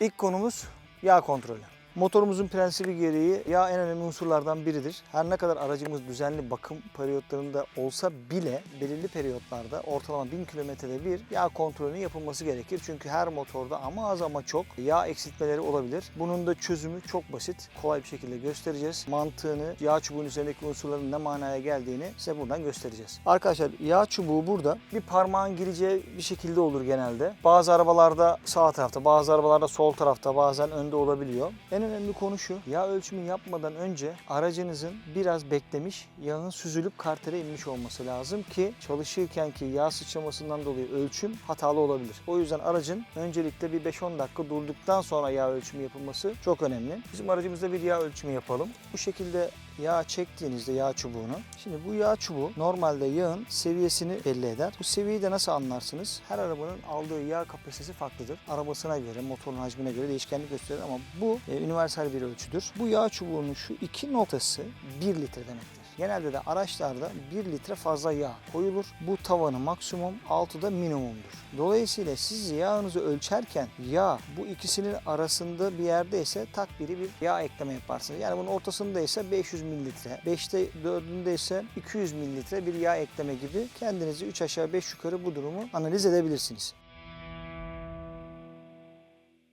İlk konumuz yağ kontrolü. Motorumuzun prensibi gereği yağ en önemli unsurlardan biridir. Her ne kadar aracımız düzenli bakım periyotlarında olsa bile belirli periyotlarda ortalama 1000 kilometrede bir yağ kontrolünün yapılması gerekir. Çünkü her motorda ama az ama çok yağ eksiltmeleri olabilir. Bunun da çözümü çok basit. Kolay bir şekilde göstereceğiz. Mantığını, yağ çubuğunun üzerindeki unsurların ne manaya geldiğini size buradan göstereceğiz. Arkadaşlar yağ çubuğu burada bir parmağın gireceği bir şekilde olur genelde. Bazı arabalarda sağ tarafta, bazı arabalarda sol tarafta, bazen önde olabiliyor. En önemli konu şu, yağ ölçümü yapmadan önce aracınızın biraz beklemiş, yağın süzülüp kartere inmiş olması lazım ki çalışırken ki yağ sıçramasından dolayı ölçüm hatalı olabilir. O yüzden aracın öncelikle bir 5-10 dakika durduktan sonra yağ ölçümü yapılması çok önemli. Bizim aracımızda bir yağ ölçümü yapalım. Bu şekilde yağ çektiğinizde yağ çubuğunu. Şimdi bu yağ çubuğu normalde yağın seviyesini belli eder. Bu seviyeyi de nasıl anlarsınız? Her arabanın aldığı yağ kapasitesi farklıdır. Arabasına göre, motorun hacmine göre değişkenlik gösterir ama bu e, universal bir ölçüdür. Bu yağ çubuğunun şu iki notası 1 litre demektir. Genelde de araçlarda 1 litre fazla yağ koyulur. Bu tavanı maksimum, altı da minimumdur. Dolayısıyla siz yağınızı ölçerken yağ bu ikisinin arasında bir yerdeyse tak biri bir yağ ekleme yaparsınız. Yani bunun ortasında ise 500 mililitre, 5'te 4'ünde ise 200 mililitre bir yağ ekleme gibi kendinizi 3 aşağı 5 yukarı bu durumu analiz edebilirsiniz.